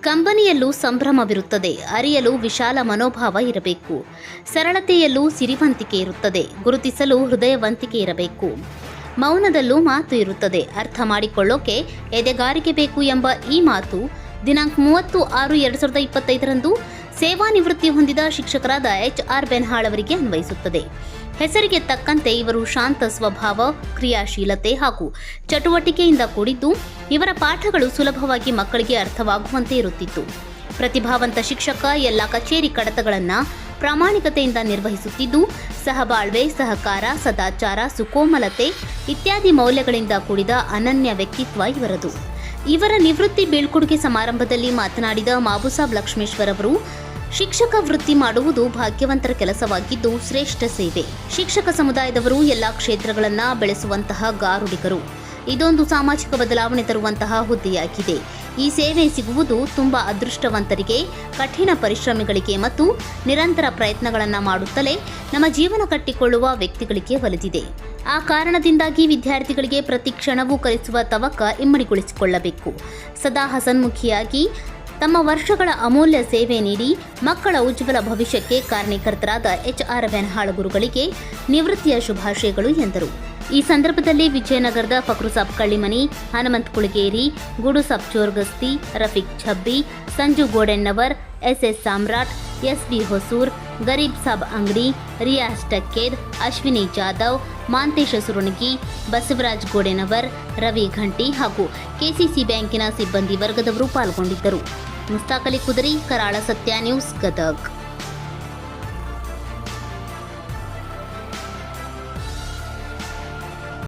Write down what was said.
ಕಂಬನಿಯಲ್ಲೂ ಸಂಭ್ರಮವಿರುತ್ತದೆ. ಅರಿಯಲು ವಿಶಾಲ ಮನೋಭಾವ ಇರಬೇಕು. ಸರಳತೆಯಲ್ಲೂ ಸಿರಿವಂತಿಕೆ ಇರುತ್ತದೆ. ಗುರುತಿಸಲು ಹೃದಯವಂತಿಕೆ ಇರಬೇಕು. ಮೌನದಲ್ಲೂ ಮಾತು ಇರುತ್ತದೆ. ಅರ್ಥ ಮಾಡಿಕೊಳ್ಳೋಕೆ ಎದೆಗಾರಿಕೆ ಬೇಕು ಎಂಬ ಈ ಮಾತು ದಿನಾಂಕ ಮೂವತ್ತು ಆರು ಎರಡು ಸಾವಿರದ ಇಪ್ಪತ್ತೈದರಂದು ಸೇವಾ ನಿವೃತ್ತಿ ಹೊಂದಿದ ಶಿಕ್ಷಕರಾದ ಎಚ್ ಆರ್ ಬೆನ್ಹಾಳ್ ಅವರಿಗೆ ಅನ್ವಯಿಸುತ್ತದೆ. ಹೆಸರಿಗೆ ತಕ್ಕಂತೆ ಇವರು ಶಾಂತ ಸ್ವಭಾವ, ಕ್ರಿಯಾಶೀಲತೆ ಹಾಗೂ ಚಟುವಟಿಕೆಯಿಂದ ಕೂಡಿದ್ದು, ಇವರ ಪಾಠಗಳು ಸುಲಭವಾಗಿ ಮಕ್ಕಳಿಗೆ ಅರ್ಥವಾಗುವಂತೆ ಇರುತ್ತಿತ್ತು. ಪ್ರತಿಭಾವಂತ ಶಿಕ್ಷಕ, ಎಲ್ಲ ಕಚೇರಿ ಕಡತಗಳನ್ನು ಪ್ರಾಮಾಣಿಕತೆಯಿಂದ ನಿರ್ವಹಿಸುತ್ತಿದ್ದು, ಸಹಬಾಳ್ವೆ, ಸಹಕಾರ, ಸದಾಚಾರ, ಸುಕೋಮಲತೆ ಇತ್ಯಾದಿ ಮೌಲ್ಯಗಳಿಂದ ಕೂಡಿದ ಅನನ್ಯ ವ್ಯಕ್ತಿತ್ವ ಇವರದು. ಇವರ ನಿವೃತ್ತಿ ಬೀಳ್ಕೊಡುಗೆ ಸಮಾರಂಭದಲ್ಲಿ ಮಾತನಾಡಿದ ಮಾಬುಸಾಬ್ ಲಕ್ಷ್ಮೇಶ್ವರ್ ಅವರು ಶಿಕ್ಷಕ ವೃತ್ತಿ ಮಾಡುವುದು ಭಾಗ್ಯವಂತರ ಕೆಲಸವಾಗಿದ್ದು ಶ್ರೇಷ್ಠ ಸೇವೆ. ಶಿಕ್ಷಕ ಸಮುದಾಯದವರು ಎಲ್ಲ ಕ್ಷೇತ್ರಗಳನ್ನ ಬೆಳೆಸುವಂತಹ ಗಾರುಡಿಗರು. ಇದೊಂದು ಸಾಮಾಜಿಕ ಬದಲಾವಣೆ ತರುವಂತಹ ಹುದ್ದೆಯಾಗಿದೆ. ಈ ಸೇವೆ ಸಿಗುವುದು ತುಂಬಾ ಅದೃಷ್ಟವಂತರಿಗೆ, ಕಠಿಣ ಪರಿಶ್ರಮಿಗಳಿಗೆ ಮತ್ತು ನಿರಂತರ ಪ್ರಯತ್ನಗಳನ್ನು ಮಾಡುತ್ತಲೇ ನಮ್ಮ ಜೀವನ ಕಟ್ಟಿಕೊಳ್ಳುವ ವ್ಯಕ್ತಿಗಳಿಗೆ ಒಲಿದಿದೆ. ಆ ಕಾರಣದಿಂದಾಗಿ ವಿದ್ಯಾರ್ಥಿಗಳಿಗೆ ಪ್ರತಿ ಕ್ಷಣವೂ ಕಲಿಸುವ ತವಕ ಇಮ್ಮಡಿಗೊಳಿಸಿಕೊಳ್ಳಬೇಕು. ಸದಾ ಹಸನ್ಮುಖಿಯಾಗಿ ತಮ್ಮ ವರ್ಷಗಳ ಅಮೂಲ್ಯ ಸೇವೆ ನೀಡಿ ಮಕ್ಕಳ ಉಜ್ವಲ ಭವಿಷ್ಯಕ್ಕೆ ಕಾರಣೀಕರ್ತರಾದ ಎಚ್ ಆರ್ ಬೆನ್ಹಾಳ್ ಗುರುಗಳಿಗೆ ನಿವೃತ್ತಿಯ ಶುಭಾಶಯಗಳು ಎಂದರು. ಈ ಸಂದರ್ಭದಲ್ಲಿ ವಿಜಯನಗರದ Fakrusab Kallimani, Hanumant Kulageri Gudusab Chorgasti, Rafiq Chabbi, Sanju Godennavar S S Samrat, S B Hosur, Garib Sab Angadi Riyaz Takked Ashwini Jadhav, Mantesha ಸುರುಣಗಿ, Basavaraj ಗೋಡೆನವರ್ Ravi Ghanti ಹಾಗೂ ಕೆಸಿಸಿ ಬ್ಯಾಂಕಿನ ಸಿಬ್ಬಂದಿ ವರ್ಗದವರು ಪಾಲ್ಗೊಂಡಿದ್ದರು. ಮುಸ್ತಾಕ್ ಅಲಿ ಕುದರಿ ಕರಾಳ ಸತ್ಯ ನ್ಯೂಸ್ ಗದಗ್.